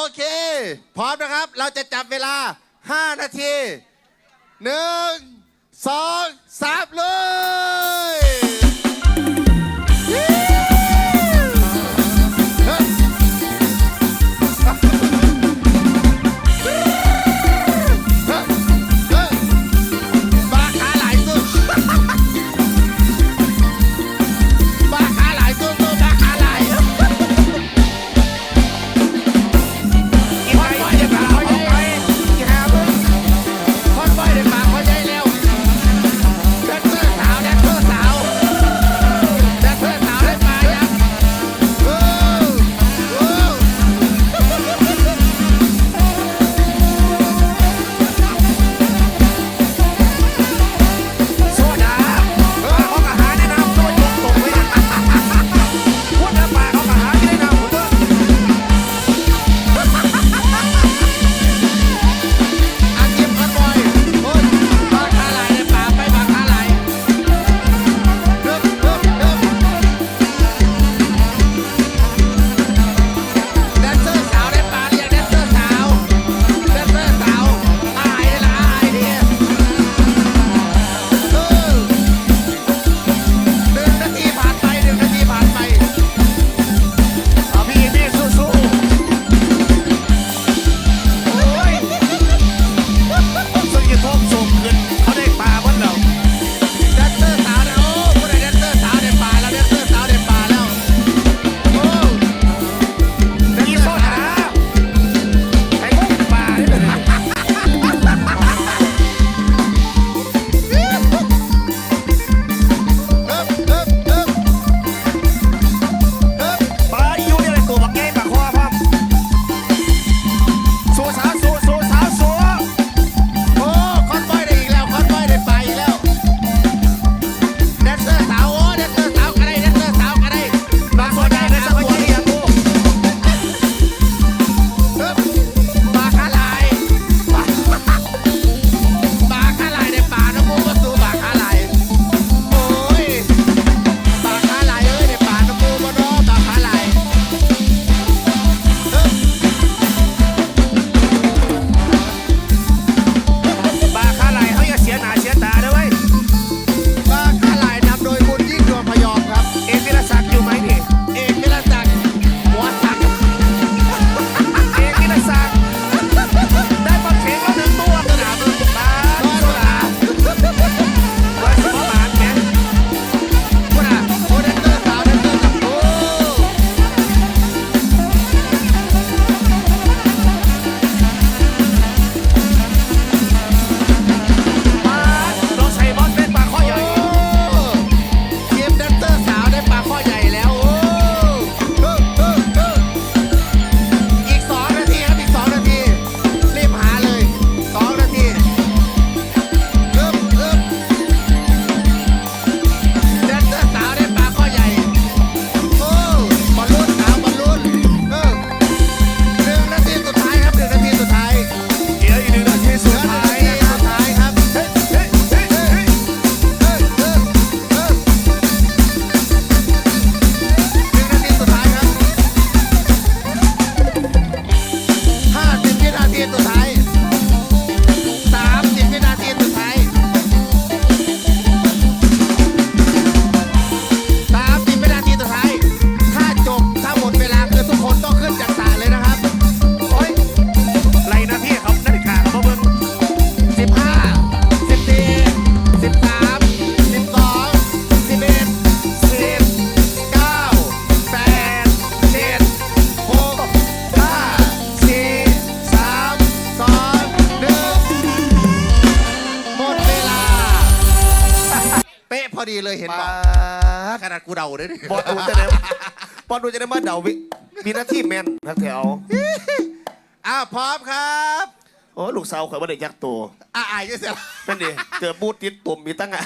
โอเค พร้อมนะครับ เราจะจับเวลา 5 นาทีหนึ่งสองสามลุย away. พอดีเลยเห็นบอกขนาดกูเดาเลยนี่บอดูจะได้บอดูจะได้มาเดาวิมีหน้าที่แมนนักแถวอ้าวพร้อมครับโอ้ลูกสาวข่อยว่าเด็กยักษ์ตัวอ่าอายยังเสร็จเป็นดิเจอบูดติดตุ่มมีตั้งอะ